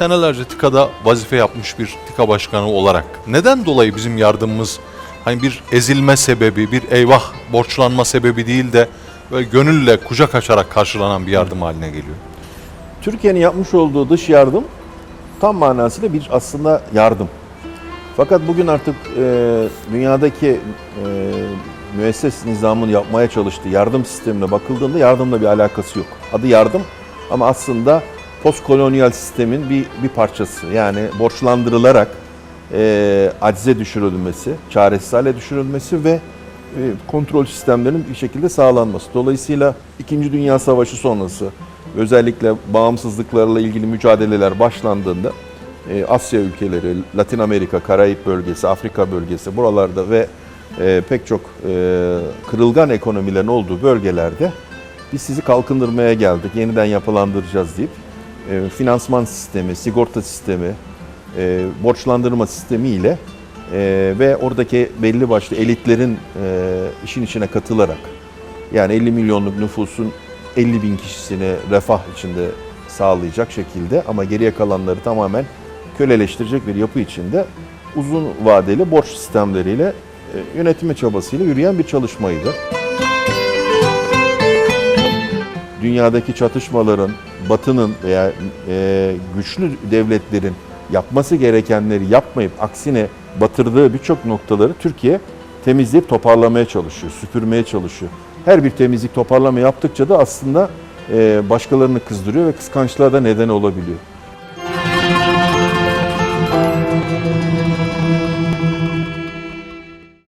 senelerce TİKA'da vazife yapmış bir TİKA başkanı olarak neden dolayı bizim yardımımız hani bir ezilme sebebi, bir eyvah borçlanma sebebi değil de böyle gönülle kucak açarak karşılanan bir yardım haline geliyor? Türkiye'nin yapmış olduğu dış yardım tam manasıyla bir aslında yardım. Fakat bugün artık e, dünyadaki e, müesses nizamın yapmaya çalıştığı yardım sistemine bakıldığında yardımla bir alakası yok. Adı yardım ama aslında postkolonyal sistemin bir, bir parçası. Yani borçlandırılarak e, acize düşürülmesi, çaresiz hale düşürülmesi ve e, kontrol sistemlerinin bir şekilde sağlanması. Dolayısıyla İkinci Dünya Savaşı sonrası özellikle bağımsızlıklarla ilgili mücadeleler başlandığında e, Asya ülkeleri, Latin Amerika, Karayip bölgesi, Afrika bölgesi buralarda ve e, pek çok e, kırılgan ekonomilerin olduğu bölgelerde biz sizi kalkındırmaya geldik, yeniden yapılandıracağız deyip e, finansman sistemi, sigorta sistemi, e, borçlandırma sistemi ile e, ve oradaki belli başlı elitlerin işin içine katılarak yani 50 milyonluk nüfusun 50 bin kişisini refah içinde sağlayacak şekilde ama geriye kalanları tamamen köleleştirecek bir yapı içinde uzun vadeli borç sistemleriyle yönetme çabasıyla yürüyen bir çalışmaydı. Dünyadaki çatışmaların, Batı'nın veya e, güçlü devletlerin yapması gerekenleri yapmayıp aksine batırdığı birçok noktaları Türkiye temizleyip toparlamaya çalışıyor, süpürmeye çalışıyor. Her bir temizlik toparlama yaptıkça da aslında e, başkalarını kızdırıyor ve kıskançlığa da neden olabiliyor.